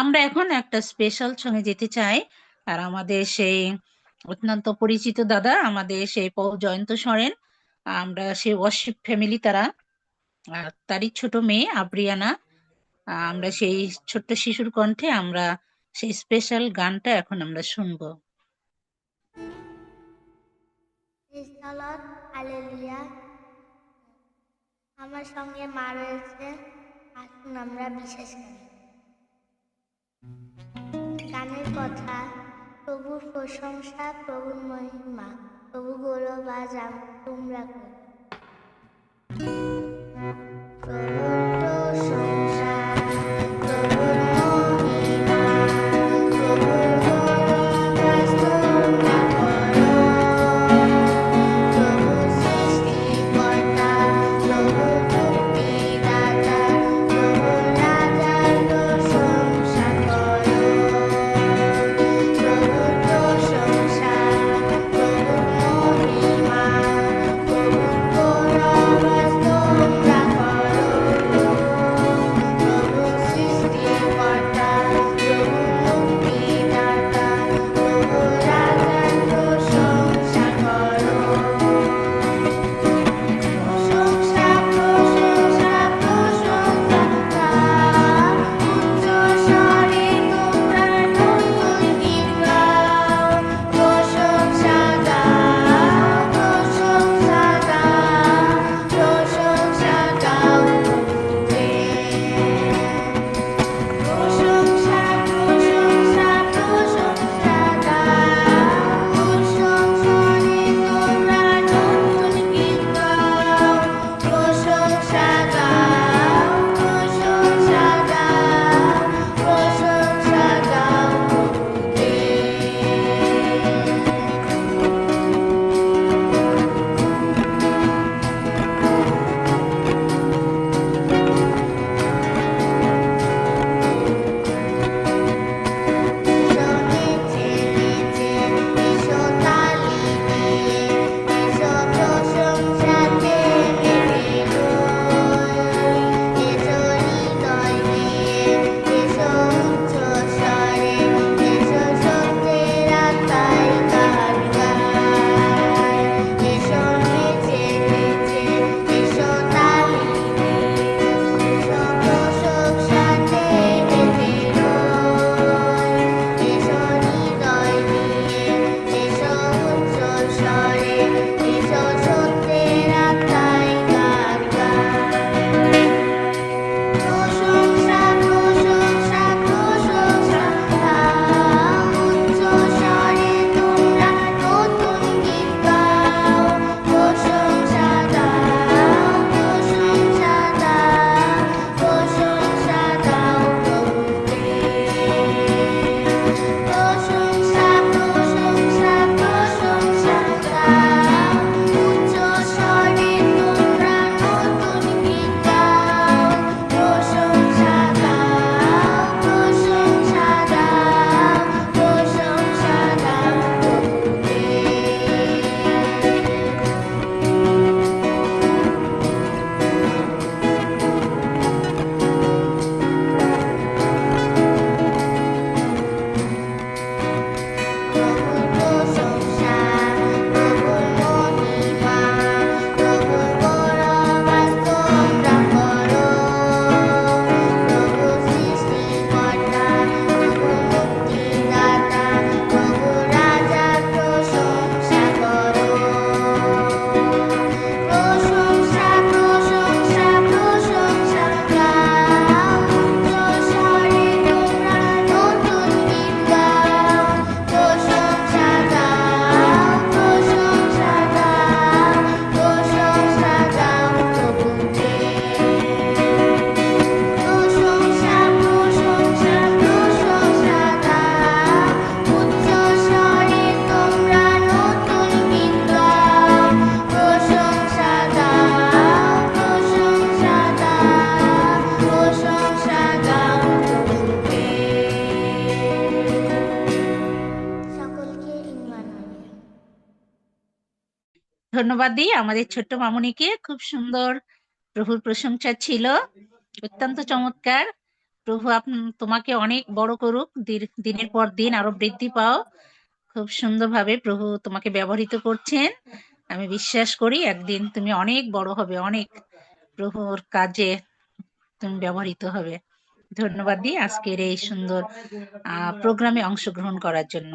আমরা এখন একটা স্পেশাল সঙ্গে যেতে চাই। আর আমাদের সেই অত্যন্ত পরিচিত দাদা, আমাদের সেই পৌ জয়ন্ত সরেন, আমরা সেই ওয়ার্শিপ ফ্যামিলি তারা। তারই ছোট মেয়ে আব্রিয়ানা, আমরা সেই ছোট্ট শিশুর কণ্ঠে আমরা সেই স্পেশাল গানটা এখন আমরা শুনব। আমার সঙ্গে মা রয়েছে। আসুন আমরা বিশেষ করি। কথা। প্রভু প্রশংসা প্রভুর মহিমা প্রভু গৌরব আজ তোমরা ধন্যবাদ দিই। আমাদের ছোট্ট মামুনিকে খুব সুন্দর প্রভুর প্রশংসা ছিল। অত্যন্ত চমৎকার। প্রভু তোমাকে অনেক বড় করুক। দিনের পর দিন আরও বৃদ্ধি পাও। খুব সুন্দরভাবে প্রভু তোমাকে ব্যবহৃত করছেন। আমি বিশ্বাস করি একদিন তুমি অনেক বড় হবে, অনেক প্রভুর কাজে তুমি ব্যবহৃত হবে। ধন্যবাদ দিই আজকের এই সুন্দর, আহ, প্রোগ্রামে অংশগ্রহণ করার জন্য।